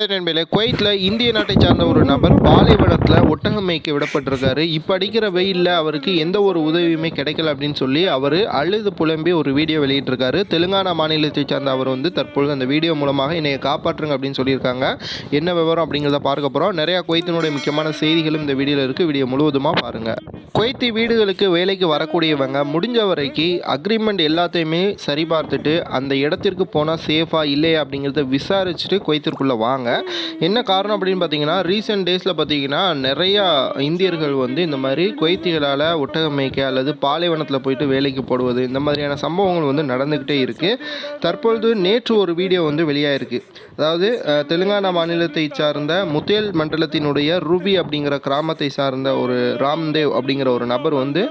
நண்பர்களே குவைத்தில் இந்திய நாட்டை சார்ந்த ஒரு நபர் பாலைவனத்தில் ஒட்டகம் மேய்க்க விடப்பட்டிருக்காரு. இப்போ அடிக்கிற வெயிலில் அவருக்கு எந்த ஒரு உதவியுமே கிடைக்கல அப்படின்னு சொல்லி அவர் அழுது புலம்பி ஒரு வீடியோ வெளியிட்டிருக்காரு. தெலுங்கானா மாநிலத்தை சார்ந்த அவர் வந்து தற்பொழுது அந்த வீடியோ மூலமாக என்னை காப்பாற்றுங்க அப்படின்னு சொல்லியிருக்காங்க. என்ன விவரம் அப்படிங்கிறத பார்க்க போகிறோம் நிறையா குவைத்தினுடைய முக்கியமான செய்திகளும் இந்த வீடியோவில் இருக்குது வீடியோ முழுவதுமாக பாருங்கள் குவைத்தி வீடுகளுக்கு வேலைக்கு வரக்கூடியவங்க முடிஞ்ச வரைக்கும் அக்ரிமெண்ட் எல்லாத்தையுமே சரிபார்த்துட்டு அந்த இடத்திற்கு போனால் சேஃபாக இல்லையா அப்படிங்கிறத விசாரிச்சுட்டு குவைத்திற்குள்ளே வாங்க. என்ன காரணம் அப்படின்னு பார்த்தீங்கன்னா ரீசெண்ட் டேஸில் பார்த்தீங்கன்னா நிறையா இந்தியர்கள் வந்து இந்த மாதிரி குவைத்திகளால் ஒட்டகம் மேய்க்க அல்லது பாலைவனத்தில் போயிட்டு வேலைக்கு போடுவது இந்த மாதிரியான சம்பவங்கள் வந்து நடந்துக்கிட்டே இருக்குது தற்பொழுது நேற்று ஒரு வீடியோ வந்து வெளியாயிருக்கு. அதாவது தெலுங்கானா மாநிலத்தை சார்ந்த முத்தேல் மண்டலத்தினுடைய ரூபி அப்படிங்கிற கிராமத்தை சார்ந்த ஒரு ராம்தேவ் அப்படிங்கிற ஒரு நபர் வந்து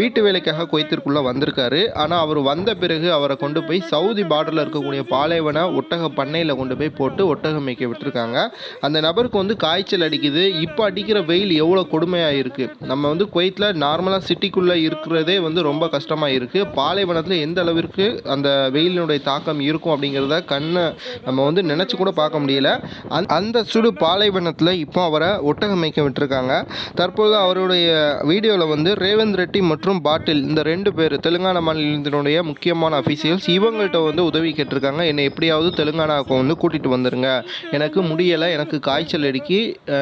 வீட்டு வேலைக்காக குவைத்திற்குள்ளே வந்திருக்காரு. ஆனால் அவர் வந்த பிறகு அவரை கொண்டு போய் சவுதி பார்டரில் இருக்கக்கூடிய பாலைவன ஒட்டக பண்ணையில் கொண்டு போய் போட்டு ஒட்டகம் மேய்க்க விட்டுருக்காங்க அந்த நபருக்கு வந்து காய்ச்சல் அடிக்குது. இப்போ அடிக்கிற வெயில் எவ்வளோ கொடுமையாக இருக்குது நம்ம வந்து குவைத்தில் நார்மலாக சிட்டிக்குள்ளே இருக்கிறதே வந்து ரொம்ப கஷ்டமாக இருக்குது பாலைவனத்தில் எந்த அளவிற்கு அந்த வெயிலினுடைய தாக்கம் இருக்கும் அப்படிங்கிறத கண்ணை நம்ம வந்து நினச்சி கூட பார்க்க முடியல. அந் அந்த சுடு பாலைவனத்தில் இப்போ அவரை ஒட்டகம் மேய்க்க விட்டுருக்காங்க. தற்போது அவருடைய வீடியோவில் வந்து ரேவந்த் ரெட்டி மற்றும் பாட்டில் இந்த ரெண்டு பேர் தெலுங்கானா மாநிலத்தினுடைய முக்கியமான அஃபீஷியல்ஸ் இவங்கள்ட்ட வந்து உதவி கேட்டிருக்காங்க. என்னை எப்படியாவது தெலுங்கானாவுக்கு வந்து கூட்டிகிட்டு வந்துருங்க. எனக்கு முடியலை எனக்கு காய்ச்சல் அடிக்கி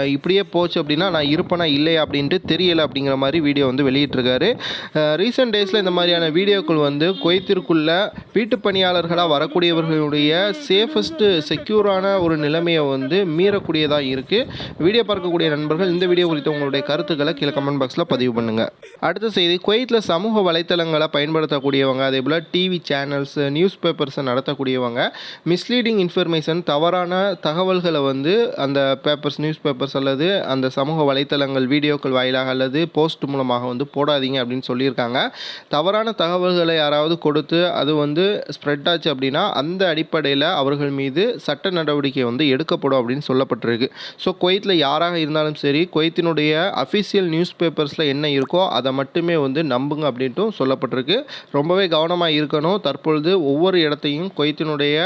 இப்படியே போச்சு அப்படின்னா நான் இருப்பேனா இல்லையா அப்படின்ட்டு தெரியலை அப்படிங்கிற மாதிரி வீடியோ வந்து வெளியிட்டிருக்காரு. ரீசெண்ட் டேஸில் இந்த மாதிரியான வீடியோக்கள் வந்து குவைத்திற்குள்ள வீட்டு பணியாளர்களாக வரக்கூடியவர்களுடைய சேஃபஸ்ட்டு செக்யூரான ஒரு நிலைமையை வந்து மீறக்கூடியதாக இருக்குது வீடியோ பார்க்கக்கூடிய நண்பர்கள் இந்த வீடியோ குறித்த உங்களுடைய கருத்துக்களை கீழே கமெண்ட் பாக்ஸில் பதிவு பண்ணுங்கள் அடுத்த செய்தி குவைத்தில் சமூக வலைத்தளங்களை பயன்படுத்தக்கூடியவங்க அதே போல் டிவி சேனல்ஸ் நியூஸ் பேப்பர்ஸை நடத்தக்கூடியவங்க மிஸ்லீடிங் இன்ஃபர்மேஷன் தவறான தகவல் தகவல்களை வந்து அந்த பேப்பர்ஸ் நியூஸ் பேப்பர்ஸ் அல்லது அந்த சமூக வலைத்தளங்கள் வீடியோக்கள் வாயிலாக அல்லது போஸ்ட் மூலமாக வந்து போடாதீங்க அப்படின்னு சொல்லியிருக்காங்க. தவறான தகவல்களை யாராவது கொடுத்து அது வந்து ஸ்ப்ரெட் ஆச்சு அப்படின்னா அந்த அடிப்படையில் அவர்கள் மீது சட்ட நடவடிக்கை வந்து எடுக்கப்படும் அப்படின்னு சொல்லப்பட்டிருக்கு. ஸோ குவைத்தில் யாராக இருந்தாலும் சரி குவைத்தினுடைய அஃபிஷியல் நியூஸ் பேப்பர்ஸில் என்ன இருக்கோ அதை மட்டுமே வந்து நம்புங்க அப்படின்ட்டும் சொல்லப்பட்டிருக்கு. ரொம்பவே கவனமாக இருக்கணும். தற்பொழுது ஒவ்வொரு இடத்தையும் குவைத்தினுடைய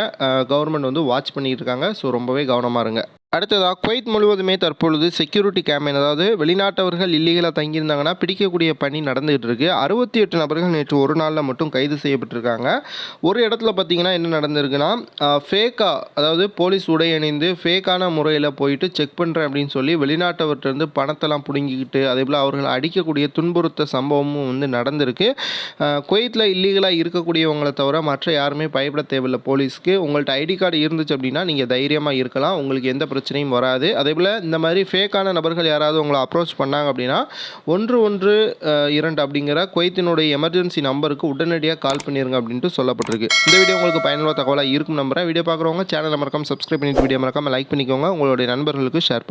கவர்மெண்ட் வந்து வாட்ச் பண்ணிட்டு இருக்காங்க. ஸோ ரொம்பவே கவனம் கவனமாக இருங்க. அடுத்ததாக குவைத் முழுவதுமே தற்பொழுது செக்யூரிட்டி கேம்பெயின் அதாவது வெளிநாட்டவர்கள் இல்லீகலாக தங்கியிருந்தாங்கன்னா பிடிக்கக்கூடிய பணி நடந்துகிட்டு இருக்கு அறுபத்தி எட்டு நபர்கள் நேற்று ஒரு நாளில் மட்டும் கைது செய்யப்பட்டிருக்காங்க. ஒரு இடத்துல பார்த்தீங்கன்னா என்ன நடந்திருக்குன்னா ஃபேக்காக அதாவது போலீஸ் உடை அணிந்து ஃபேக்கான முறையில் போயிட்டு செக் பண்ணுறேன் அப்படின்னு சொல்லி வெளிநாட்டவர்கிட்டருந்து பணத்தெல்லாம் பிடுங்கிக்கிட்டு அதே போல் அவர்கள் அடிக்கக்கூடிய துன்புறுத்த சம்பவமும் வந்து நடந்திருக்கு. குவைத்தில் இல்லீகலாக இருக்கக்கூடியவங்களை தவிர மற்ற யாருமே பயப்பட தேவையில்லை போலீஸ்க்கு. உங்கள்கிட்ட ஐடி கார்டு இருந்துச்சு அப்படின்னா நீங்கள் தைரியமாக இருக்கலாம். உங்களுக்கு எந்த பிரச்சனையும் வராது. அதே போல் இந்த மாதிரி ஃபேக்கான நபர்கள் யாராவது உங்களை அப்ரோச் பண்ணாங்க அப்படின்னா ஒன்று ஒன்று இரண்டு அப்படிங்கிற குவைத்தினுடைய எமர்ஜென்சி நம்பருக்கு உடனடியாக கால் பண்ணிருங்க அப்படின்ட்டு சொல்லப்பட்டிருக்கு. இந்த வீடியோ உங்களுக்கு பயனுள்ள தகவலாக இருக்கும் நம்புறேன். வீடியோ பார்க்குறவங்க சேனல் மறக்காம சப்ஸ்கிரைப் பண்ணிட்டு வீடியோ மறக்காமல் லைக் பண்ணிக்கோங்க. உங்களுடைய நண்பர்களுக்கு ஷேர்